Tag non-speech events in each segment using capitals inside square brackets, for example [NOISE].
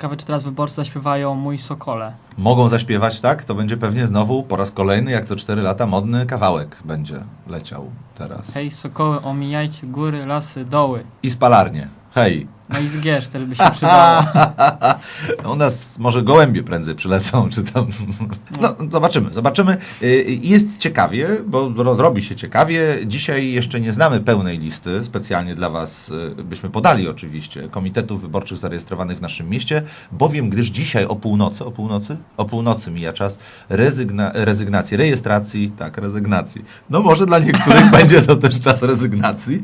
Ciekawe, czy teraz wyborcy zaśpiewają Mój Sokole. Mogą zaśpiewać, tak? To będzie pewnie znowu po raz kolejny, jak co 4 lata, modny kawałek będzie leciał teraz. Hej, sokoły, omijajcie góry, lasy, doły. I spalarnie. Hej. No i zgierz, też by się przydało. [LAUGHS] U nas może gołębie prędzej przylecą, czy tam. No, zobaczymy, zobaczymy. Y, Jest ciekawie, bo ro- robi się ciekawie. Dzisiaj jeszcze nie znamy pełnej listy, specjalnie dla Was y, byśmy podali oczywiście komitetów wyborczych zarejestrowanych w naszym mieście, bowiem gdyż dzisiaj o północy, o północy? O północy mija czas rezygna- rezygnacji, rejestracji, tak, rezygnacji. No może dla niektórych [LAUGHS] będzie to też czas rezygnacji,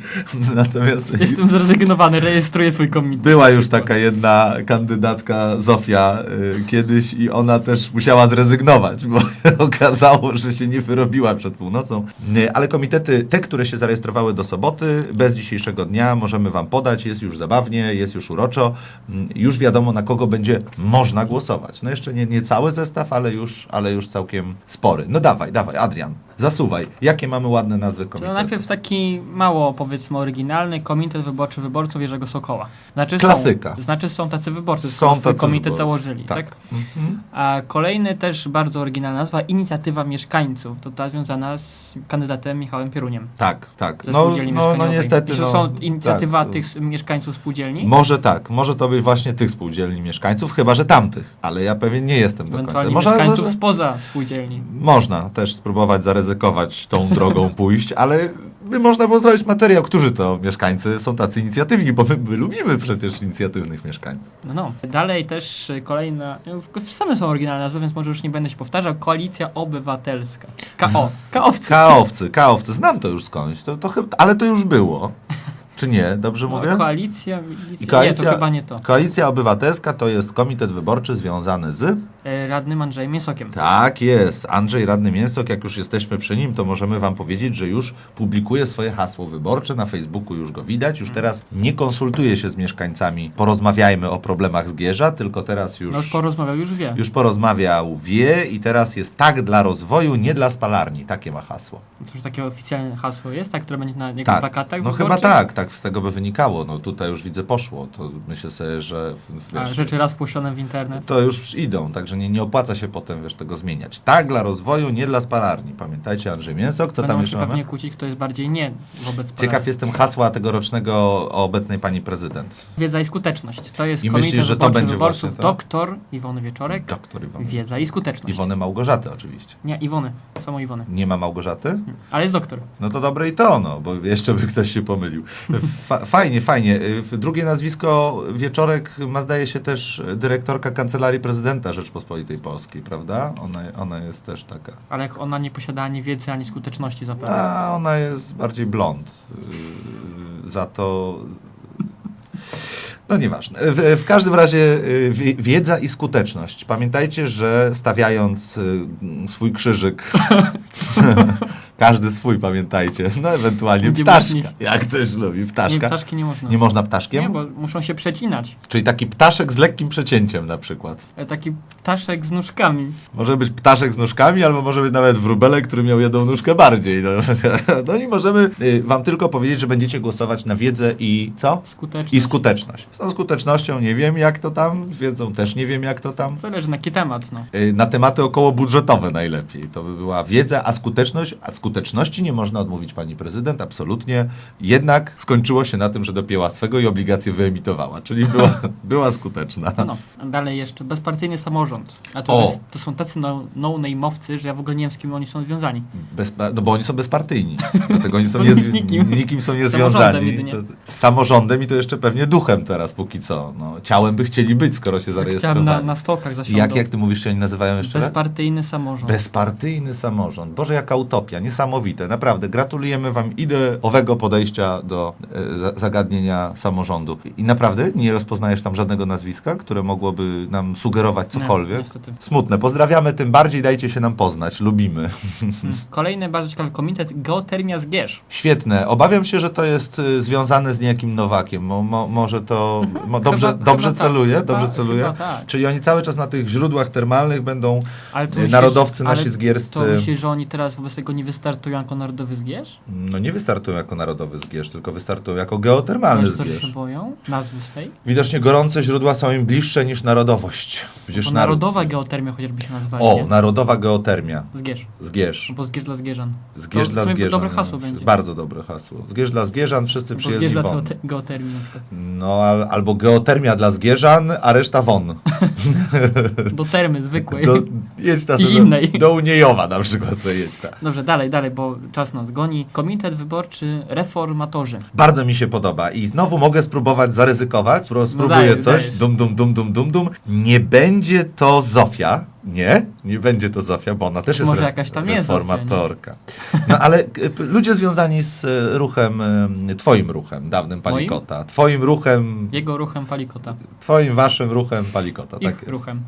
natomiast... Jestem zrezygnowany, rejestruję swój Była już taka jedna kandydatka, Zofia, y, kiedyś i ona też musiała zrezygnować, bo [LAUGHS] okazało, że się nie wyrobiła przed północą. Y, Ale komitety, te, które się zarejestrowały do soboty, bez dzisiejszego dnia możemy Wam podać, jest już zabawnie, jest już uroczo, mm, już wiadomo na kogo będzie można głosować. No jeszcze nie, nie cały zestaw, ale już, ale już całkiem spory. No dawaj, dawaj, Adrian, zasuwaj. Jakie mamy ładne nazwy To komitetów? najpierw taki mało, powiedzmy, oryginalny Komitet Wyborczy Wyborców Jerzego Sokoła. Znaczy Klasyka. Są, znaczy są tacy wyborcy, Są tacy komitet wyborcy, założyli, tak. tak? Mhm. A kolejny też bardzo oryginalna nazwa, Inicjatywa Mieszkańców. To ta związana z kandydatem Michałem Pieruniem. Tak, tak. No, no, no mieszkaniowej. niestety. I to no, są inicjatywa tak, to- tych mieszkańców spółdzielni? Może tak, może to być właśnie tych spółdzielni mieszkańców, chyba że tamtych, ale ja pewien nie jestem do końca. Ewentualnie Można, mieszkańców spoza spółdzielni. można też spróbować zaryzykować tą drogą [LAUGHS] pójść, ale by można było zrobić materiał, którzy to mieszkańcy są tacy inicjatywni, bo my, my lubimy przecież inicjatywnych mieszkańców. No, no. Dalej też y, kolejna, no, same są oryginalne nazwy, więc może już nie będę się powtarzał. Koalicja Obywatelska. KO. Kaowcy. Kaowcy, kaowcy, znam to już skądś, to, to chyba, ale to już było. Czy nie? Dobrze mówię? No, koalicja, milicja. I koalicja- Nie, to chyba nie to. Koalicja Obywatelska to jest komitet wyborczy związany z... E, Radnym Andrzejem Mięsokiem. Tak jest. Andrzej Radny Mięsok, jak już jesteśmy przy nim, to możemy Wam powiedzieć, że już publikuje swoje hasło wyborcze. Na Facebooku już go widać. Już teraz nie konsultuje się z mieszkańcami. Porozmawiajmy o problemach Zgierza, tylko teraz już, No już porozmawiał, już wie. już porozmawiał, wie i teraz jest tak dla rozwoju, nie dla spalarni. Takie ma hasło. To już takie oficjalne hasło jest, tak, które będzie na jego Tak. plakatach No chyba wyborczych? tak, tak z tego by wynikało. No tutaj już widzę poszło. To myślę sobie, że A, wiesz, rzeczy raz wpuszczone w internet. to już idą, także nie, nie opłaca się potem wiesz, tego zmieniać. Tak dla rozwoju, nie dla spalarni. Pamiętajcie Andrzej Mięsok, co tam Będą jeszcze się mamy? pewnie kłócić, kto jest bardziej nie wobec Ciekaw Polaków. jestem hasła tegorocznego o obecnej pani prezydent. Wiedza i skuteczność. To jest I komitet myślisz, że to będzie wyborców to? doktor Iwony Wieczorek. Doktor Iwony. Wiedza i skuteczność. Iwony Małgorzaty oczywiście. Nie, Iwony. Samo Iwony. Nie ma Małgorzaty? Ale jest doktor. No to dobre i to, no, bo jeszcze by ktoś się pomylił. Fa fajnie, fajnie. Y, Drugie nazwisko Wieczorek ma zdaje się też dyrektorka Kancelarii Prezydenta Rzeczpospolitej Polskiej, prawda? Ona, ona jest też taka. Ale ona nie posiada ani wiedzy, ani skuteczności zapewne. A ona jest bardziej blond. Yy, Za to. No nieważne. W, w każdym razie wie- wiedza i skuteczność. Pamiętajcie, że stawiając yy, swój krzyżyk, [LAUGHS] każdy swój pamiętajcie, no ewentualnie Gdzie ptaszka. można- Jak też lubi Nie, ptaszka. ptaszki nie można. Nie można ptaszkiem? Nie, bo muszą się przecinać. Czyli taki ptaszek z lekkim przecięciem na przykład. E, Taki ptaszek z nóżkami. Może być ptaszek z nóżkami, albo może być nawet wróbelek, który miał jedną nóżkę bardziej. No, [LAUGHS] no i możemy y, wam tylko powiedzieć, że będziecie głosować na wiedzę i co? Skuteczność. I skuteczność. Z tą skutecznością nie wiem jak to tam, z wiedzą też nie wiem jak to tam. Zależy na jaki temat, no. Y, Na tematy okołobudżetowe najlepiej. To by była wiedza, a skuteczność, a skuteczności nie można odmówić pani prezydent, absolutnie. Jednak skończyło się na tym, że dopięła swego i obligacje wyemitowała, czyli była, [LAUGHS] była skuteczna. No, dalej jeszcze bezpartyjny samorząd. A to, jest, to są tacy no, no-name'owcy, że ja w ogóle nie wiem, z kim oni są związani. Bezpa- no bo oni są bezpartyjni. Dlatego oni są [LAUGHS] nie, nikim. nikim są Samorządem niezwiązani. jedynie. To, z samorządem i to jeszcze pewnie duchem teraz póki co. No, ciałem by chcieli być, skoro się Tak chciałem zarejestrowali. na, na stokach zasiądą. jak, jak ty mówisz, się oni nazywają jeszcze? Bezpartyjny samorząd. Bezpartyjny samorząd. Boże, jaka utopia. Niesamowite. Naprawdę. Gratulujemy wam ideowego podejścia do e, za- zagadnienia samorządu. I naprawdę nie rozpoznajesz tam żadnego nazwiska, które mogłoby nam sugerować cokolwiek? niestety. Smutne. Pozdrawiamy, tym bardziej dajcie się nam poznać. Lubimy. Hmm. Kolejny bardzo ciekawy komitet Geotermia Zgierz. Świetne. Obawiam się, że to jest y, związane z niejakim Nowakiem. Mo, mo, może to mo, dobrze, Mhm. Chyba- dobrze chyba tak, celuje? chyba- dobrze celuje? chyba tak. Czyli oni cały czas na tych źródłach termalnych będą myślisz- narodowcy nasi zgierscy. To myślisz, że oni teraz wobec tego nie wystartują jako narodowy zgierz? No nie wystartują jako narodowy zgierz, tylko wystartują jako geotermalny że się zgierz. boją nazwy swej? Widocznie gorące źródła są im bliższe niż narodowość. Przecież Bo naród- narodowa geotermia chociażby się nazwali, O, nie? narodowa geotermia. Zgierz. Zgierz. Bo zgierz dla zgierzan. Zgierz to dla w sumie zgierzan. dobre hasło będzie. Bardzo dobre hasło. Zgierz dla zgierzan, wszyscy Bo przyjezdni zgierz dla won. geote- geotermii na przykład. No al, albo geotermia dla zgierzan, a reszta won. [LAUGHS] Do termy zwykłej. Do, jedź na I sobie zimnej. Do Uniejowa na przykład sobie jedź. tak. Dobrze, dalej, dalej, bo czas nas goni. Komitet Wyborczy Reformatorzy. Bardzo mi się podoba i znowu mogę spróbować zaryzykować, Spró- spróbuję daję, coś, dajesz. dum, dum, dum, dum, dum, dum. Nie będzie to Zofia, nie, nie będzie to Zofia, bo ona też jest Może re- jakaś tam jest reformatorka. No ale e, ludzie związani z e, ruchem, e, twoim ruchem, dawnym Palikota, twoim ruchem, Jego ruchem palikota. twoim, waszym ruchem Palikota, Ich tak jest. ruchem.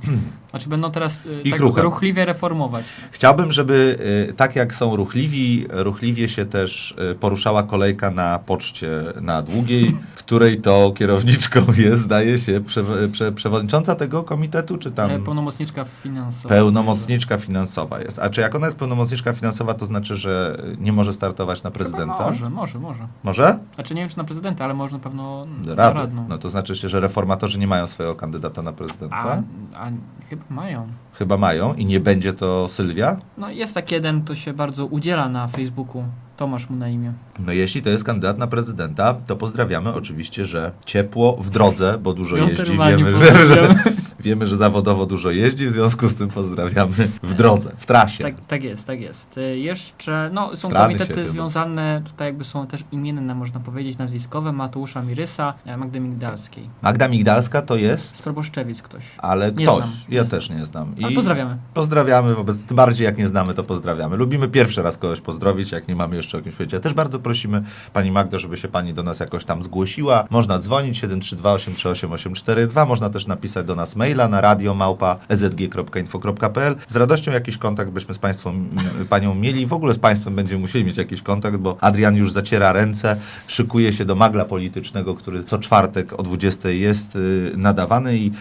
Znaczy będą teraz y, Ich tak ruchem. ruchliwie reformować. Chciałbym, żeby y, tak jak są ruchliwi, ruchliwie się też y, poruszała kolejka na poczcie na Długiej, [LAUGHS] której to kierowniczką jest, zdaje się, prze, prze, przewodnicząca tego komitetu, czy tam Pełnomocniczka finansowa. pełnomocniczka finansowa jest. A czy jak ona jest pełnomocniczka finansowa, to znaczy, że nie może startować na Chyba prezydenta? Może, może, może. Może? Znaczy nie wiem czy na prezydenta, ale może na pewno na Rady. radną. No to znaczy się, że reformatorzy nie mają swojego kandydata na prezydenta? A, a chyba mają. Chyba mają i nie będzie to Sylwia? No jest taki jeden, to się bardzo udziela na Facebooku. Tomasz mu na imię. No jeśli to jest kandydat na prezydenta, to pozdrawiamy oczywiście, że ciepło w drodze, bo dużo jeździ, wiemy, [LAUGHS] wiemy, że zawodowo dużo jeździ, w związku z tym pozdrawiamy w drodze, w trasie. Tak, tak jest, tak jest. Y, Jeszcze, no są Strady się komitety związane, tutaj jakby są też imienne, można powiedzieć, nazwiskowe, Mateusza Mirysa, e, Magdy Migdalskiej. Magda Migdalska to jest, Z Proboszczewic ktoś. ale Nie ktoś, znam, ja też nie znam. Ale pozdrawiamy. Pozdrawiamy wobec, tym bardziej jak nie znamy, to pozdrawiamy. Lubimy pierwszy raz kogoś pozdrowić, jak nie mamy jeszcze o kimś powiedzieć. Też bardzo prosimy Pani Magdo, żeby się Pani do nas jakoś tam zgłosiła. Można dzwonić 732 838 842, można też napisać do nas maila na radio małpa ezg.info.pl. Z radością jakiś kontakt byśmy z Państwem, [LAUGHS] Panią mieli. W ogóle z Państwem będziemy musieli mieć jakiś kontakt, bo Adrian już zaciera ręce, szykuje się do magla politycznego, który co czwartek o 20 jest y, nadawany i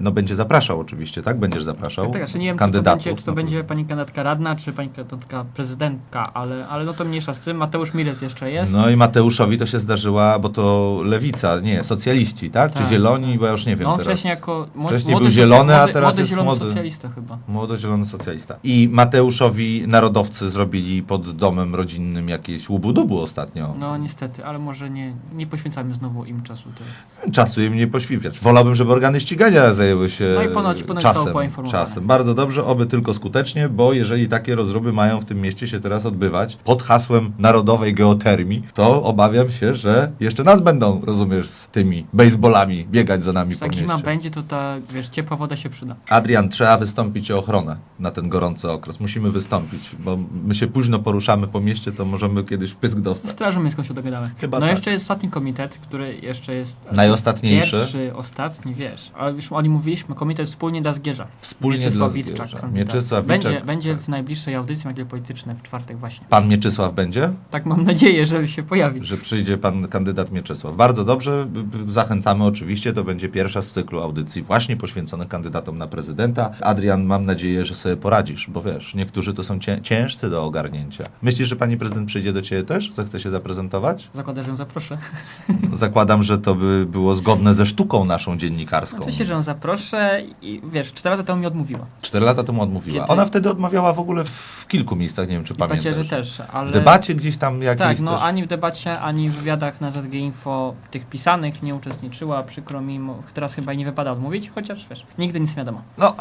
no, będzie zapraszał oczywiście, tak? Będziesz zapraszał Tak, tak, jeszcze nie wiem, czy to kandydatów. będzie, czy to będzie pani kandydatka radna, czy pani kandydatka prezydentka, ale, ale no to mniejsza z tym. Mateusz Mirec jeszcze jest. No i Mateuszowi to się zdarzyła, bo to lewica, nie, socjaliści, tak? Czy Tak, zieloni, tak. bo ja już nie wiem no teraz. wcześniej jako Wcześniej młody był zielony, a teraz młody jest zielony młody. socjalista chyba. Młodozielony socjalista. I Mateuszowi narodowcy zrobili pod domem rodzinnym jakieś łubu-dubu ostatnio. No niestety, ale może nie, nie poświęcamy znowu im czasu. To. Czasu im nie poświwiać. Wolałbym, żeby organy ścigania zajęły się No i ponoć- ponoć czasem, czasem. Bardzo dobrze, oby tylko skutecznie, bo jeżeli takie rozruby mają w tym mieście się teraz odbywać pod hasłem narodowej geotermii, to obawiam się, że jeszcze nas będą, rozumiesz, z tymi baseballami biegać za nami po Jak zima mieście. będzie, to ta, wiesz, ciepła woda się przyda. Adrian, trzeba wystąpić o ochronę na ten gorący okres. Musimy wystąpić, bo my się późno poruszamy po mieście, to możemy kiedyś pysk dostać. Strażą Miejską się dogadamy. Chyba no tak. jeszcze jest ostatni komitet, który jeszcze jest... Najostatniejszy. Pierwszy, ostatni, wiesz. A już o nim mówiliśmy, komitet wspólnie dla Zgierza. Wspólnie Mieczysław dla Witczak, Zgierza. kandydat. Mieczysław będzie, będzie w najbliższej audycji Magiel Polityczne w czwartek właśnie. Pan Mieczysław będzie? Tak mam nadzieję, że się pojawi. Że przyjdzie pan kandydat Mieczysław. Bardzo dobrze, zachęcamy oczywiście. To będzie pierwsza z cyklu audycji właśnie poświęconych kandydatom na prezydenta. Adrian, mam nadzieję, że sobie poradzisz, bo wiesz, niektórzy to są cię, ciężcy do ogarnięcia. Myślisz, że pani prezydent przyjdzie do ciebie też? Zechce się zaprezentować? Zakładam, że ją zaproszę. [LAUGHS] Zakładam, że to by było zgodne ze sztuką naszą dziennikarską. Oczywiście, że ją zaproszę i wiesz, 4 lata temu mi odmówiła. Cztery lata temu odmówiła. Kiedy- Ona wtedy odmawiała w ogóle w kilku miejscach, nie wiem czy I pamiętasz. pacierzy też, ale... W debacie gdzieś tam jakiejś Tak, no też... ani w debacie, ani w wywiadach na ZG Info tych pisanych nie uczestniczyła, przykro mi, teraz chyba nie wypada odmówić, chociaż wiesz, nigdy nic nie wiadomo. No,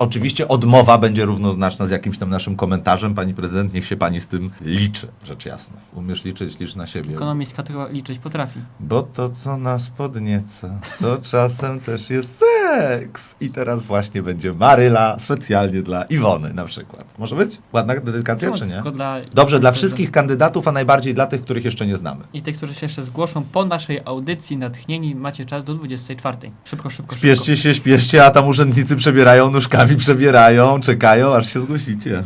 oczywiście odmowa będzie równoznaczna z jakimś tam naszym komentarzem. Pani prezydent, niech się pani z tym liczy, rzecz jasna. Umiesz liczyć, licz na siebie. Ekonomistka tylko liczyć potrafi. Bo to, co nas podnieca, to [LAUGHS] czasem też jest seks. I teraz właśnie będzie Maryla specjalnie dla Iwony na przykład. Może być? Ładna dedykacja, czy nie? Dla... Dobrze, dla wszystkich kandydatów, a najbardziej dla tych, których jeszcze nie znamy. I tych, którzy się jeszcze zgłoszą po naszej audycji natchnieni, macie czas do 24. Szybko, szybko, Śpieszcie się, śpieszcie, a tam urzędnicy przebierają nóżkami, przebierają, czekają, aż się zgłosicie.